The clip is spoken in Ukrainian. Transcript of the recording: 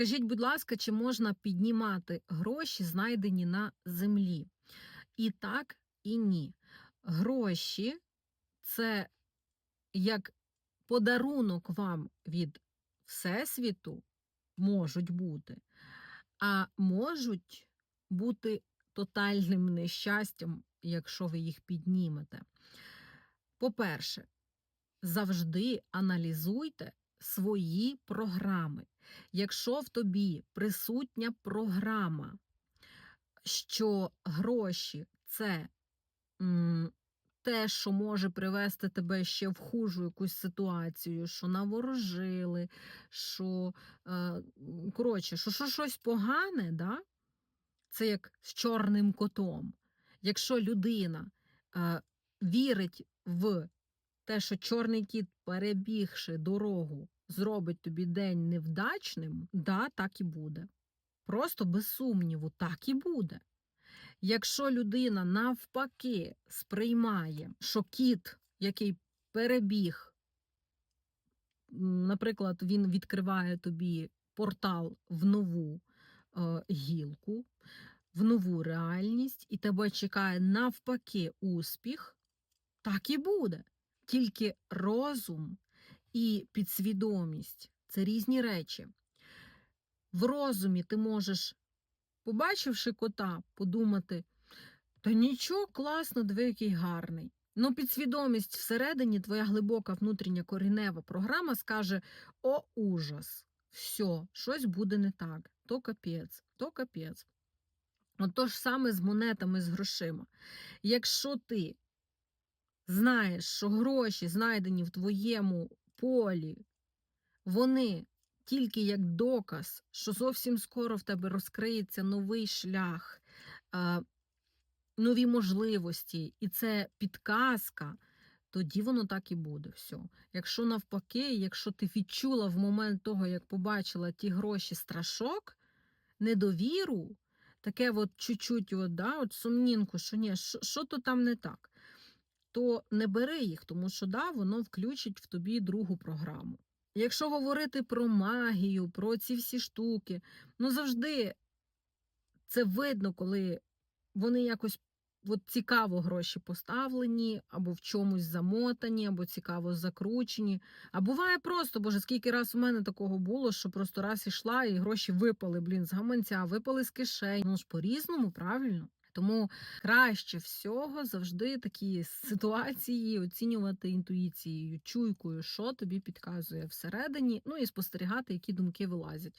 Скажіть, будь ласка, чи можна піднімати гроші, знайдені на землі? І так, і ні. Гроші це як подарунок вам від Всесвіту можуть бути, а можуть бути тотальним нещастям, якщо ви їх піднімете. По-перше, завжди аналізуйте свої програми. Якщо в тобі присутня програма, що гроші це те, що може привести тебе ще в хужу якусь ситуацію, що наворожили, що, е, коротше, що, що щось погане, да? це як з чорним котом. Якщо людина е, вірить в те, що чорний кіт, перебігши дорогу, зробить тобі день невдачним, да, так і буде. Просто без сумніву, так і буде. Якщо людина навпаки сприймає, що кіт, який перебіг, наприклад, він відкриває тобі портал в нову е, гілку, в нову реальність, і тебе чекає навпаки успіх, так і буде. Тільки розум і підсвідомість це різні речі. В розумі ти можеш, побачивши кота, подумати: та нічого, класно, диви, який гарний. Ну, підсвідомість всередині, твоя глибока внутрішня коренева програма скаже: О, ужас! Все, щось буде не так, то капець, то капець. От то ж саме з монетами, з грошима. Якщо ти знаєш, що гроші, знайдені в твоєму полі, вони тільки як доказ, що зовсім скоро в тебе розкриється новий шлях, нові можливості, і це підказка, тоді воно так і буде. Все. Якщо навпаки, якщо ти відчула в момент того, як побачила ті гроші страшок, недовіру, таке от чуть-чуть от, да, от сумнінку, що ні, що то там не так, то не бери їх, тому що да, воно включить в тобі другу програму. Якщо говорити про магію, про ці всі штуки, ну завжди це видно, коли вони якось от цікаво гроші поставлені, або в чомусь замотані, або цікаво закручені. А буває просто, боже, скільки раз у мене такого було, що просто раз ішла, і гроші випали, блін, з гаманця, випали з кишень. Ну ж по-різному, правильно? Тому краще всього завжди такі ситуації оцінювати інтуїцією, чуйкою, що тобі підказує всередині, ну і спостерігати, які думки вилазять.